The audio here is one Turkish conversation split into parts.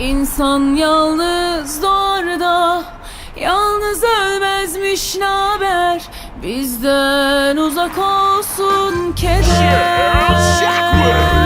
İnsan yalnız doğar Yalnız ölmezmiş naber? Bizden uzak olsun keder.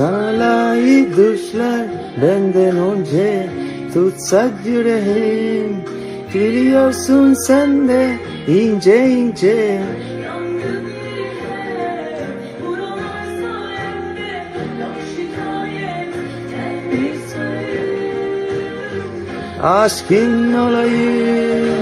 Sana layık düşler benden önce tutsak yüreğim. Gülüyorsun sen de ince ince. Aşkın olayım.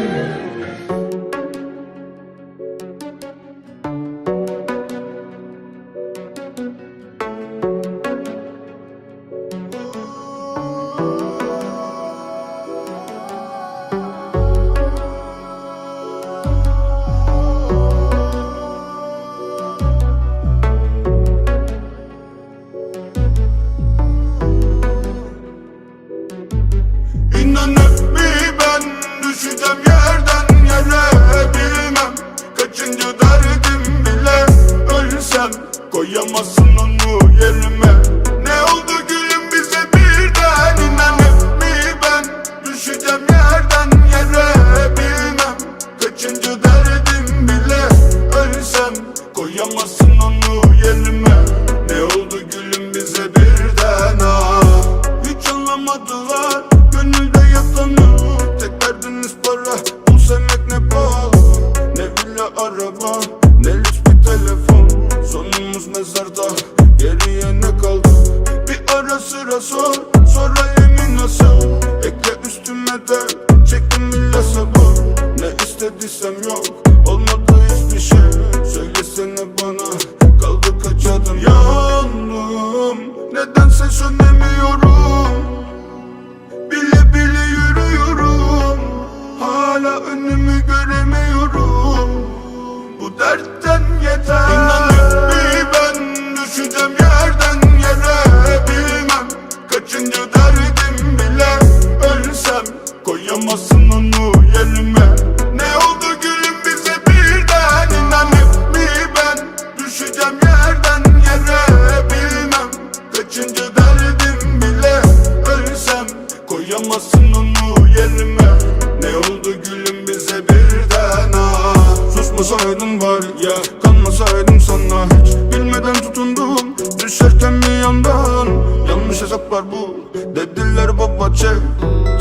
Koyamazsın onu yerime. Ne oldu gülüm bize birden ah. Susmasaydın var ya Kanmasaydım sana. Hiç Bilmeden tutundum Düşerken bir yandan. Yanlış hesaplar bu Dediler baba çek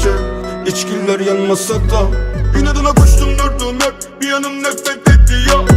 çek. İçkiler yanmasa da. İnadına koştum durdum hep. Bir yanım nefret ediyor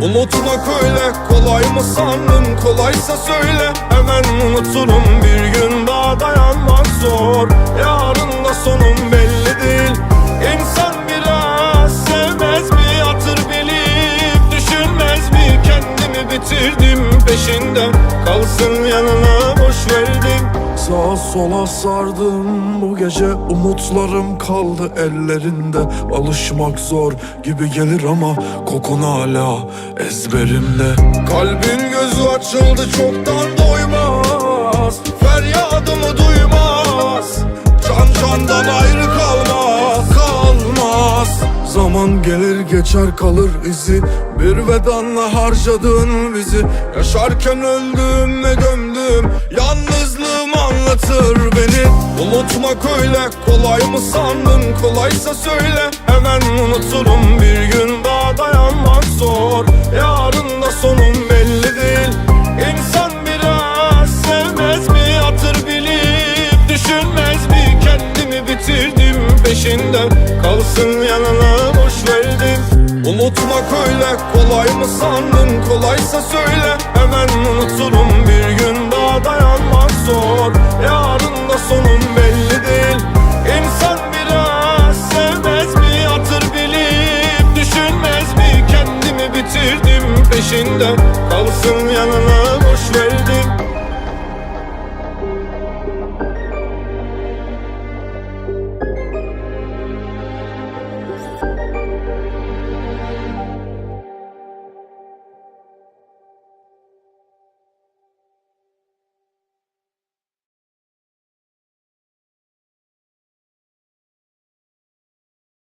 Unutmak öyle kolay mı sandın? Kolaysa söyle. Hemen unuturum bir gün daha dayanmak zor. Yarın da sonun belli değil. İnsan biraz sevmez mi? Hatır bilip Düşünmez mi? Kendimi bitirdim peşinde Kalsın yanına sola sardım. Bu gece umutlarım kaldı ellerinde. Alışmak zor gibi gelir ama kokun hala ezberimde. Kalbin gözü açıldı çoktan doymaz. Feryadımı duymaz. Can candan ayrı Zaman gelir geçer kalır izi. Bir vedanla harcadın bizi. Yaşarken öldüm ve gömdüm Yalnızlığım anlatır beni. Unutmak öyle kolay mı sandın? Kolaysa söyle hemen unuturum Bir gün. daha